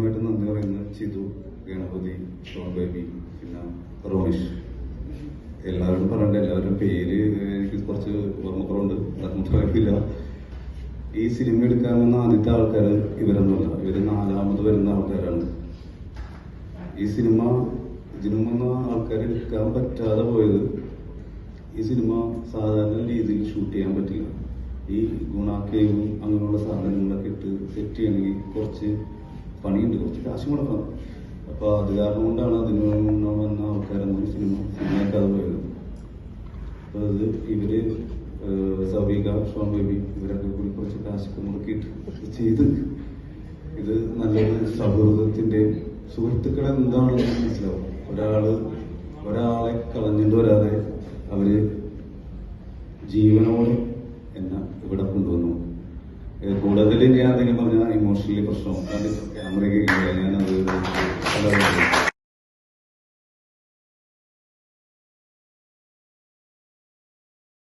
ആദ്യമായിട്ട് നന്ദി പറയുന്ന ചിതു ഗണപതി ഷോൺ ബേബി പിന്നെ റോണിഷ്. എല്ലാവരും പറയണ്ട എല്ലാവരുടെ പേര് എനിക്ക് കുറച്ച് ഓർമ്മക്കുറവുണ്ട്. ഓർമ്മക്കുറവില്ല ഈ സിനിമ എടുക്കാൻ വന്ന ആദ്യത്തെ ആൾക്കാർ ഇവരൊന്നുമല്ല ഇവർ നാലാമത് വരുന്ന ആൾക്കാരാണ്. ഈ സിനിമ ഇതിനു വന്ന ആൾക്കാർ എടുക്കാൻ പറ്റാതെ പോയത് ഈ സിനിമ സാധാരണ രീതിയിൽ ഷൂട്ട് ചെയ്യാൻ പറ്റില്ല. ഈ ഗുണാക്കേവും അങ്ങനെയുള്ള സാധനങ്ങളൊക്കെ ഇട്ട് സെറ്റ് ചെയ്യണമെങ്കിൽ കുറച്ച് പണിയുണ്ട്. കുറച്ച് കാശ് മുടക്കണം അപ്പൊ അത് കാരണം കൊണ്ടാണ് അതിന് വന്ന ആൾക്കാരൊന്നും സിനിമ സിനിമയാക്കാതെ പോയത്. അപ്പൊ അത് ഇവർ സബീക ഷോൺ ബേബി ഇവരൊക്കെ കൂടി കുറച്ച് കാശൊക്കെ മുടക്കിയിട്ട് ചെയ്ത് ഇത് നല്ലൊരു സൗഹൃദത്തിന്റെ സുഹൃത്തുക്കൾ എന്താണെന്ന് മനസ്സിലാവും. ഒരാൾ ഒരാളെ കളഞ്ഞിട്ട് വരാതെ അവർ ജീവനോട് എന്നെ ഇവിടെ കൊണ്ടുവന്നു. കൂടുതൽ ഞാൻ എന്തെങ്കിലും പറഞ്ഞാൽ ഇമോഷണലി പ്രശ്നവും ക്യാമറ ഞാനത്